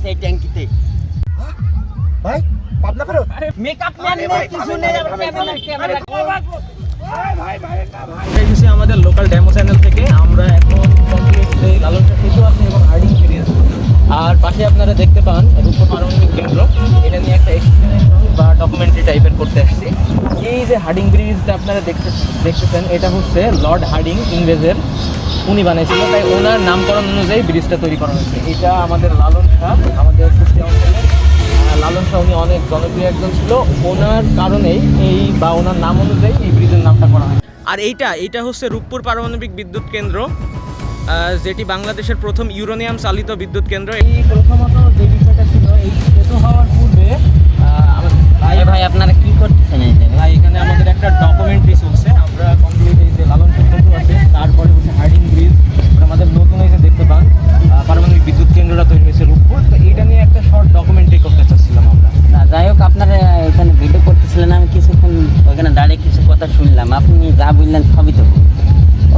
আছে এই ট্যাঙ্কিতে। ভাই পাবনা ফেরত? মেকআপ ম্যান নেই কিছু নেই ক্যামেরা ক্যামেরা আমাদের লোকাল ডেমো চ্যানেল থেকে আমরা এখন কমপ্লিটলি লালন শিশু আছে এবং হার্ডিং সিরিজ আর পাশে আপনারা দেখতে পান রূপ পারমাণবিক কেন্দ্র। এটা নিয়ে একটা বা ডকুমেন্টারি টাইপের করতে আসছি। এই যে হার্ডিং ব্রিজটা আপনারা দেখতে দেখতেছেন এটা হচ্ছে লর্ড হার্ডিং ইংরেজের উনি বানিয়েছিল তাই ওনার নামকরণ অনুযায়ী ব্রিজটা তৈরি করা হয়েছে। এটা আমাদের লালন শাহ আমাদের কুষ্টিয়া অঞ্চলের। লালন শাহ উনি অনেক জনপ্রিয় একজন ছিল। ওনার কারণেই এই বা ওনার নাম অনুযায়ী এই ব্রিজের নামটা করা হয়। আর এইটা এইটা হচ্ছে রূপপুর পারমাণবিক বিদ্যুৎ কেন্দ্র যেটি বাংলাদেশের প্রথম ইউরোনিয়াম চালিত বিদ্যুৎ কেন্দ্র। এই প্রথমত যে বিষয়টা ছিল এই সেতু হওয়ার পূর্বে ভাই ভাই আপনারা কি করতেছেন কথা শুনলাম আপনি যা বললেন সবই তো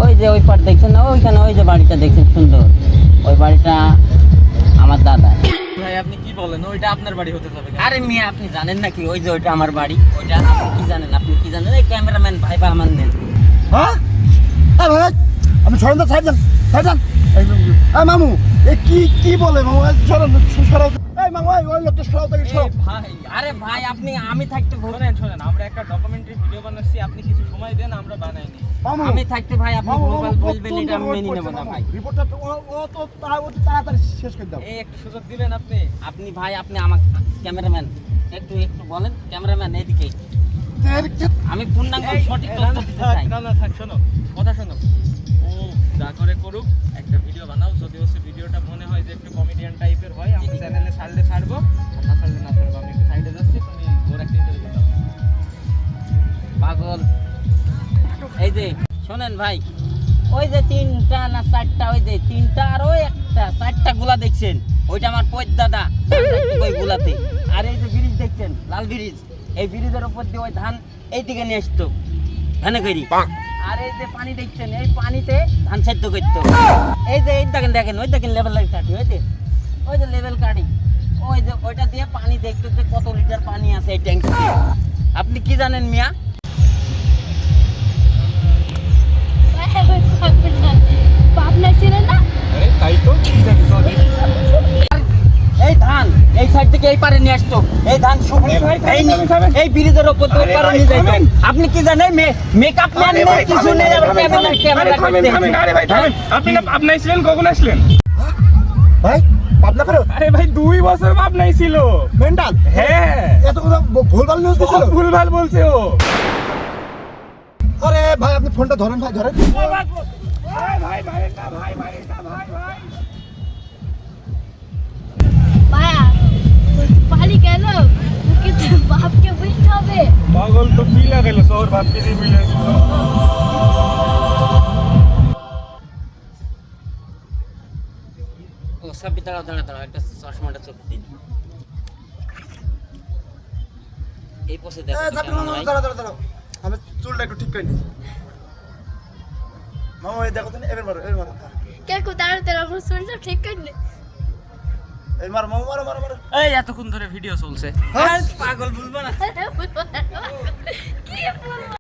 ওই যে ওই পার দেখছেন না ওইখানে ওই যে বাড়িটা দেখছেন সুন্দর। ওই বাড়িটা আমার দাদা। ভাই আপনি কি বলেন? ওইটা আপনার বাড়ি হতে যাবে আরে মিয়া আপনি জানেন নাকি? ওই যে ওইটা আমার বাড়ি। ওইটা আপনি কি জানেন? আপনি কি জানেন? এই ক্যামেরাম্যান ভাই বা আমার নেন। হ্যাঁ? এই ভাই আমি সরেন তো সাইড যান সাইড যান মামু এ কি কি বলে মামু? সরাও এই মামু ওই লোকটা সরাও তাকে সরাও ভাই আরে ভাই আপনি আমি থাকতে ভুল শোনেন শোনেন আমরা একটা ডকুমেন্টারি ভিডিও বানাচ্ছি আপনি কিছু সময় দেন আমরা বানাইনি মামু আমি থাকতে ভাই আপনি মামু বলবেন এটা আমি মেনে নেব না ভাই। রিপোর্টটা তো ও- ও তো তাড়া ও তো তাড়াতাড়ি শেষ করে দাও। এই একটু সুযোগ দিবেন আপনি? আপনি ভাই আপনি আমাকে ক্যামেরাম্যান একটু একটু বলেন ক্যামেরাম্যান এদিকে। আমি পূর্ণাঙ্গ সঠিক তথ্য দিতে থাক, শোনো, কথা শোনো। যা করে করুক, একটা ভিডিও বানাও, যদি হচ্ছে ভিডিওটা মনে হয় যে একটু type এর হয়, channel এ ছাড়লে ছাড়বো, আর না ছাড়লে না ছাড়বো। আমি একটু এ যাচ্ছি, তুমি ওর একটা interview দাও। পাগল। এই যে শোনেন ভাই ওই যে তিনটা না চারটা ওই যে তিনটা আর ওই একটা চারটা গুলা দেখছেন? ওইটা আমার পৈত দাদা ওই গুলাতে। আর এই যে ব্রিজ দেখছেন লাল ব্রিজ। এই ব্রিজের উপর দিয়ে ওই ধান এই দিকে নিয়ে আসতো। ধানে করি আর এই যে পানি দেখছেন, এই পানিতে ধান করতো এই যে এই দেখেন দেখেন, ওই দেখেন লেভেল কাটি ওই যে ওই যে ওই যে ওইটা দিয়ে পানি দেখতো যে কত লিটার পানি আছে এই আপনি কি জানেন মিয়া? সাইড থেকে এই পারে নিয়ে আসতো। এই ধান শুকিয়ে এই ব্রিজের দিয়ে পারে নিয়ে যাইতো। আপনি কি জানেন? মেকআপ ম্যান নেই কিছু নেই আবার ক্যামেরা ক্যামেরা আপনি না পাবনায় ছিলেন কখন আসলেন? ভাই পাবনা ফেরত? আরে ভাই দুই বছর ছিল মেন্টাল? হ্যাঁ। এত কথা ভুলভাল নিউজ দিছিল? ভুল ভালো বলছে ও। আরে ভাই আপনি ফোনটা ধরেন ভাই ধরেন। পালি গেল কিন্তু বাপকে বুঝতে হবে। পাগল তো কি লাগাইলো শহর ভাবকে দিয়ে বুঝলে ও সব দাঁড়াও দাঁড়া দাঁড়াও একটা চশমাটা চোখ দিন। এই পাশে দেখো দাঁড়াও। আমি চুলটা একটু ঠিক করে নি মামা দেখো এবার মারো এবার মারো। কে কো তার তার আমার শুনছো ঠিক করে এই মারো মারো মারো মারো এই এতক্ষণ ধরে ভিডিও চলছে। হ্যাঁ? পাগল বলব না। কি বলব?